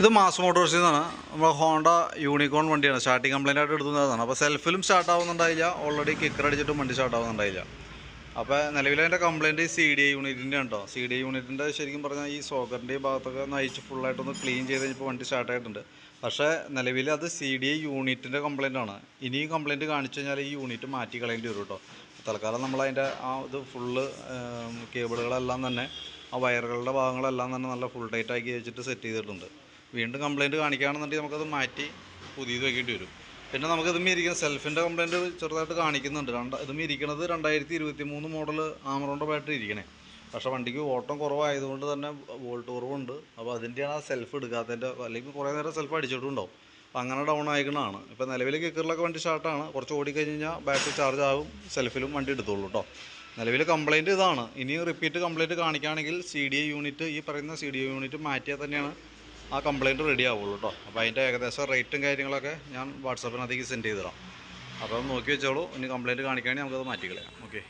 ഇത് മാസ് മോട്ടോഴ്സിൽ നിന്നാണ് നമ്മുടെ ഹോണ്ട യൂണിക്കോൺ വണ്ടിയാണ്. സ്റ്റാർട്ടിങ് കംപ്ലൈന്റ് ആയിട്ട് എടുത്തുന്നതാണ്. അപ്പോൾ സെൽഫിലും സ്റ്റാർട്ട് ആവുന്നുണ്ടായില്ല. ഓൾറെഡി കിക്കർ അടിച്ചിട്ടും വണ്ടി സ്റ്റാർട്ട് ആവുന്നുണ്ടായില്ല. അപ്പോൾ നിലവിൽ അതിന്റെ കംപ്ലൈന്റ് സി ഡി ഐ യൂണിറ്റിന്റെ ഉണ്ടോ? സി ഡി ഐ യൂണിറ്റിന്റെ ശരിക്കും പറഞ്ഞാൽ ഈ സോക്കറിന്റെ ഭാഗത്തൊക്കെ നയിച്ച് ഫുള്ളായിട്ടൊന്ന് ക്ലീൻ ചെയ്ത് കഴിഞ്ഞപ്പോൾ വണ്ടി സ്റ്റാർട്ട് ആയിട്ടുണ്ട്. പക്ഷേ നിലവിൽ അത് സി ഡി ഐ യൂണിറ്റിന്റെ കംപ്ലൈന്റ് ആണ്. ഇനി കംപ്ലൈന്റ് കാണിച്ചു കഴിഞ്ഞാൽ ഈ യൂണിറ്റ് മാറ്റി കളയേണ്ടി വരും കേട്ടോ. തൽക്കാലം നമ്മൾ അതിന്റെ ആ ഇത് ഫുള്ള് കേബിളുകളെല്ലാം തന്നെ ആ വയറുകളുടെ ഭാഗങ്ങളെല്ലാം തന്നെ നല്ല ഫുൾ ടൈറ്റ് ആക്കി വെച്ചിട്ട് സെറ്റ് ചെയ്തിട്ടുണ്ട്. വീണ്ടും കംപ്ലയിന്റ് കാണിക്കുകയാണെന്നുണ്ടെങ്കിൽ നമുക്കത് മാറ്റി പുതിയത് വയ്ക്കേണ്ടി വരും. പിന്നെ നമുക്ക് ഇതും ഇരിക്കുന്ന സെൽഫിന്റെ കംപ്ലയിന്റ് ചെറുതായിട്ട് കാണിക്കുന്നുണ്ട്. രണ്ട് ഇതും ഇരിക്കുന്നത് രണ്ടായിരത്തി ഇരുപത്തി മൂന്ന് മോഡൽ ആമറോണ്ട ബാറ്ററി ഇരിക്കണേ. പക്ഷേ വണ്ടിക്ക് ഓട്ടം കുറവായതുകൊണ്ട് തന്നെ വോൾട്ട് കുറവുണ്ട്. അപ്പോൾ അതിന്റെയാണ് ആ സെൽഫ് എടുക്കാത്തതിന്റെ അല്ലെങ്കിൽ കുറേ നേരം സെൽഫ് അടിച്ചിട്ടുണ്ടാവും. അപ്പോൾ അങ്ങനെ ഡൗൺ ആയിക്കണതാണ്. ഇപ്പോൾ നിലവിൽ കിക്കറിലൊക്കെ വണ്ടി ഷാർട്ടാണ് കുറച്ച് ഓടിക്കഴിഞ്ഞ് കഴിഞ്ഞാൽ ബാറ്ററി ചാർജ് ആകും സെൽഫിലും വണ്ടി എടുത്തോളൂ കേട്ടോ നിലവിൽ കംപ്ലയിന്റ് ഇതാണ്. ഇനി റിപ്പീറ്റ് കംപ്ലയിന്റ് കാണിക്കുകയാണെങ്കിൽ സി ഡി യൂണിറ്റ് ഈ പറയുന്ന സി ഡി യൂണിറ്റ് മാറ്റിയാൽ തന്നെയാണ് ആ കംപ്ലയിന്റ് റെഡി ആവുള്ളൂ കേട്ടോ അപ്പോൾ അതിന്റെ ഏകദേശം റേറ്റും കാര്യങ്ങളൊക്കെ ഞാൻ വാട്സാപ്പിനകത്തേക്ക് സെൻഡ് ചെയ്തിടാം അപ്പോൾ നോക്കി വെച്ചോളൂ. ഇനി കംപ്ലയിന്റ് കാണിക്കുകയാണെങ്കിൽ നമുക്കത് മാറ്റിക്കളയാം. ഓക്കെ